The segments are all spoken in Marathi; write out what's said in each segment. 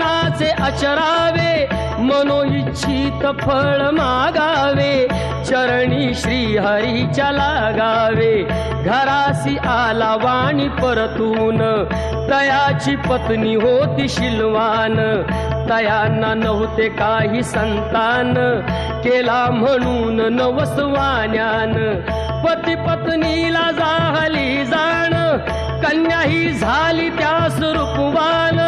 चरणाचे अचरावे मनोइच्छित फळ मागावे चरणी श्रीहरीच्या लागावे. घरासी आला वाणी परतून तयाची पत्नी होती शिलवान. तयांना नव्हते काही संतान केला म्हणून नवसवान्यान पती पत्नीला झाली जाण कन्या ही झाली त्यास स्वरूपवान.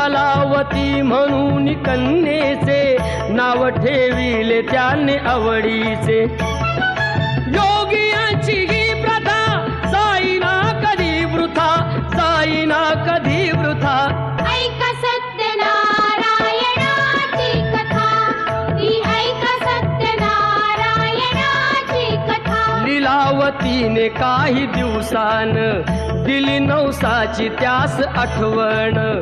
कलावती म्हणून कन्येचे नाव ठेविले त्याने आवडीचे. योगियांची ही प्रथा जाईना कधी वृथा जाईना कधी वृथा. लीलावतीने काही दिवसान दिली नवसाची त्यास आठवण.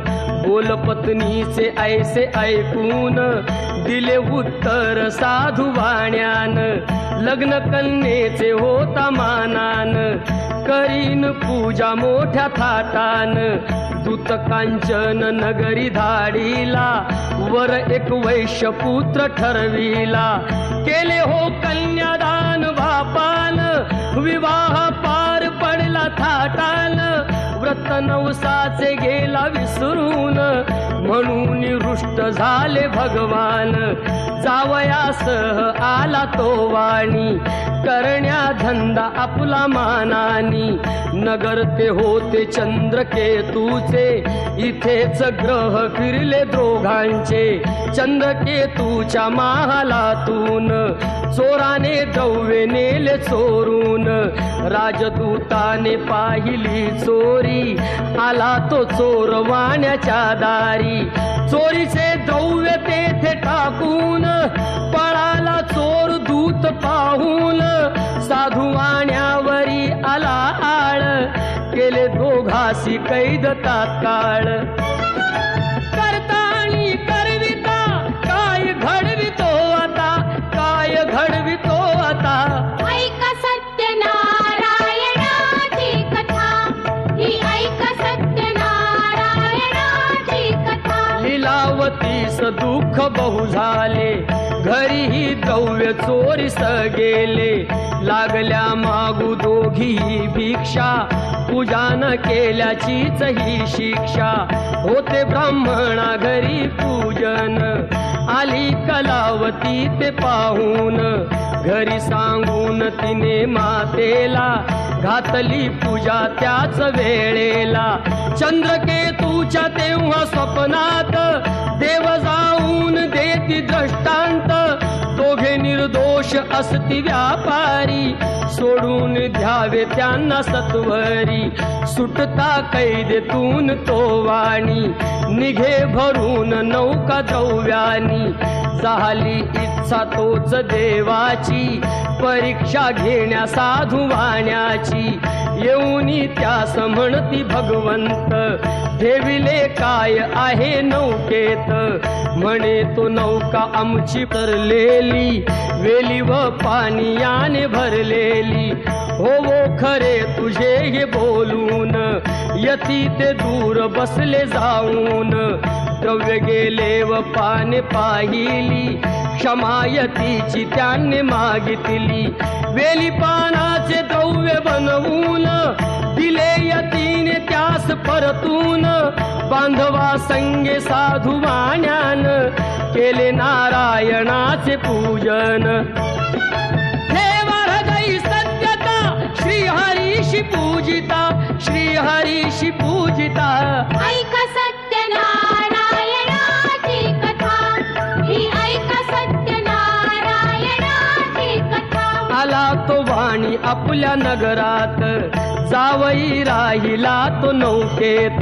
बोल पत्नीचे ऐसे ऐकून. दिले उत्तर साधू वाण्यान. लग्न कन्येचे होता मानान. करीन पूजा मोठ्या थाटान. दूत कांचन नगरी धाडीला. वर एक वैश्य पुत्र ठरविला. केले हो कन्यादान बापान. विवाह पा थाटान व्रत नवसाचे गेला विसरून. म्हणून रुष्ट झाले भगवान. जावयासह आला तो वाणी. करण्या धंदा आपला मानानी. नगर ते होते चंद्रकेतूचे. इथेच ग्रह फिरले दोघांचे. चंद्रकेतूच्या महालातून चोराने द्रव्य नेले चोरून. राजदूताने पाहिली चोरी. आला तो चोर वाण्याच्या दारी. चोरीचे द्रव्य तेथे टाकून पळाला चोर दूत पाहून साधू आण्यावरी आला आळ केले दोघासी कैद तात्काळ. करता आणि करविता काय घडवितो आता काय घडवी चोरीस दुःख बहु झाले. घरीही द्रव्य चोरीस गेले. लागल्या मागू दोघी भिक्षा. पूजा न केल्याचीच ही शिक्षा. होते ब्राह्मणा घरी पूजन. आली कलावती ते पाहून. घरी सांगून तिने मातेला घातली पूजा त्याच वेळेला. चंद्रकेतूच्या तेव्हा स्वप्नात देव जाऊन देती दृष्टांत. दोघे निर्दोष असती व्यापारी सोडून द्यावे त्यांना सत्वरी. सुटता कैदेतून तो वाणी निघे भरून नौका द्रव्यानी. झाली इच्छा तोच देवाची. परीक्षा घेण्या साधू वाण्याची. येऊनी त्यास म्हणती भगवंत ठेविले काय आहे नौकेत? म्हणे तो नौका आमची तरलेली वेली व पाणी याने भरलेली. हो वो खरे तुझे हे बोलून यती ते दूर बसले जाऊन. द्रव्य गेले व पाने पाहिली. क्षमायतीची त्याने मागितली. वेली पानाचे द्रव्य बनवून दिले यतीने त्यास परतून. बांधवा संगे साधू वाण्यान केले नारायणाचे पूजन. सत्यता श्री हरीशी पूजिता श्री हरीशी पूजिता आपल्या नगरात जावई राहिला तो नौकेत.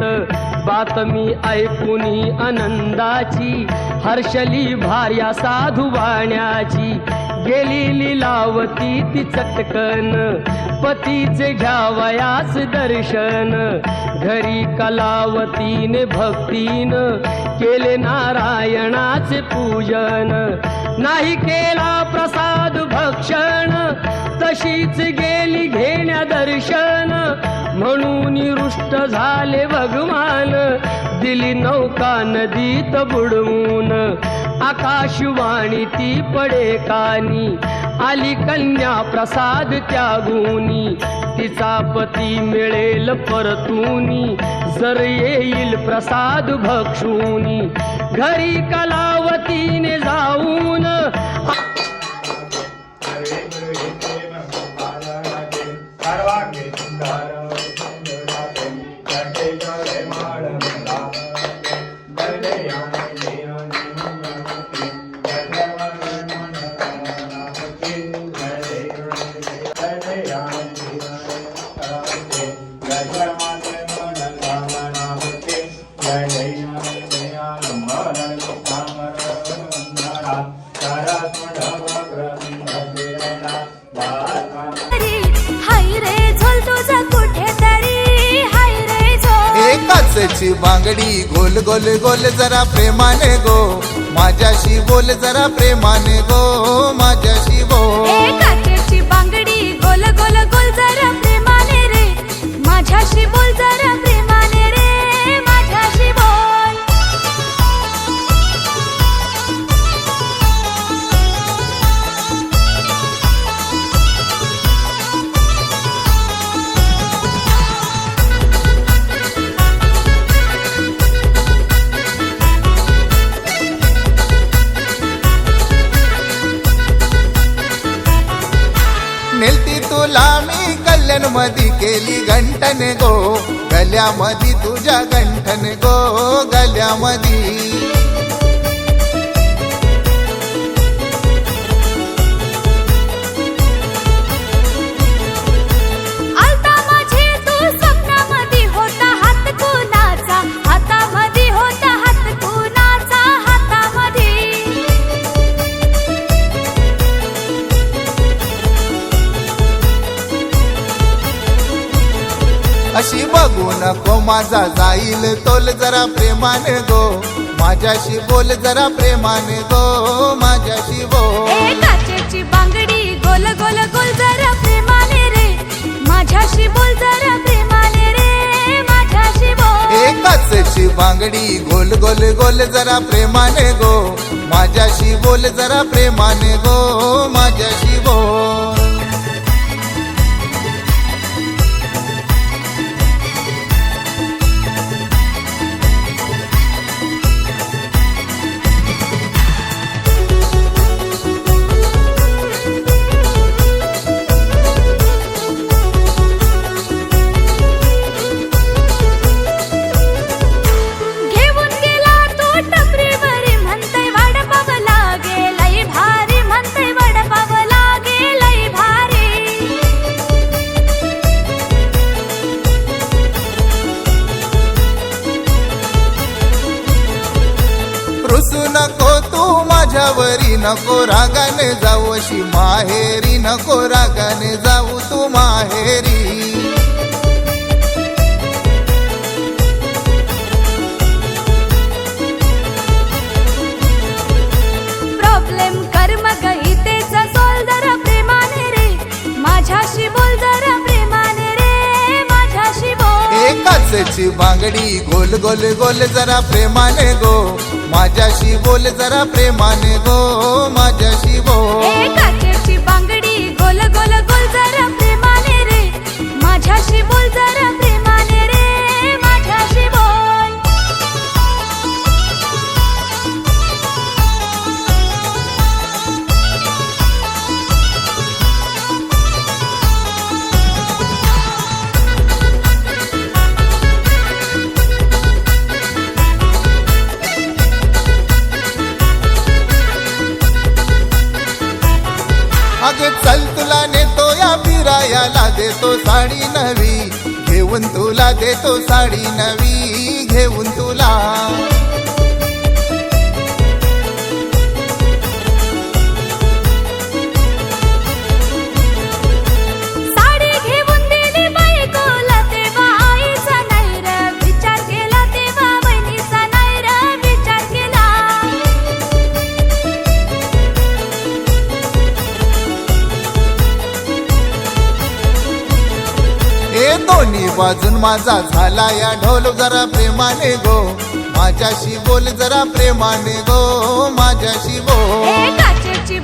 बातमी ऐकुनी आनंदाची हर्षली भार्या साधू वाण्याची गेली लिलावती ती चटकन पतीचे घ्यावयास दर्शन. घरी कलावतीने भक्तीन केले नारायणाचे पूजन. नाही केला प्रसाद भक्षण तशीच गेली घेण्या दर्शन. म्हणून रुष्ट झाले भगवान. दिली नौका नदीत बुडवून. आकाशवाणी ती पडे कानी. आली कन्या प्रसाद त्यागुनी. तिचा पती मिळेल परतूनी. जर येईल प्रसाद भक्षुनी. घरी कलावतीने जाऊन तरी एकाचची बांगडी गोल गोल गोल जरा प्रेमाने गो. माझ्याशी बोल जरा प्रेमाने गो माझ्याशी बोल. काचेची बांगडी मधी केली घंटन गो गल्यामधी तुझ्या गंठन गो गल्यामधी. अशी बघू नको माझा जाईल तोल जरा प्रेमाने गो. माझ्याशी बोल जरा प्रेमाने गो माझ्याशी बोल ए काचेची बांगडी गोल गोल गोल जरा प्रेमाने रे. माझ्याशी बोल जरा प्रेमाने रे माझ्याशी बोल. एकाचची बांगडी गोल गोल गोल जरा प्रेमाने गो. माझ्याशी बोल जरा प्रेमाने गो माझ्याशी बोल. नको रागाने जाऊ अशी माहेरी नको रागाने जाऊ तू माहेरी. प्रॉब्लेम कर्म गीतेचा सोल जरा प्रेमाने रे. माझ्याशी बोल जरा प्रेमाने रे. माझ्याशी बोल. एकाचची बांगडी गोल गोल गोल जरा प्रेमाने गो. माझ्याशी बोल जरा प्रेमाने गो माझ्याशी बोल. देतो साडी नवी घेऊन तुला देतो साडी नवी घेऊन तुला. अजून माझा झाला या ढोल जरा प्रेमाने गो. माझ्याशी बोल जरा प्रेमाने गो. माझ्याशी बोल.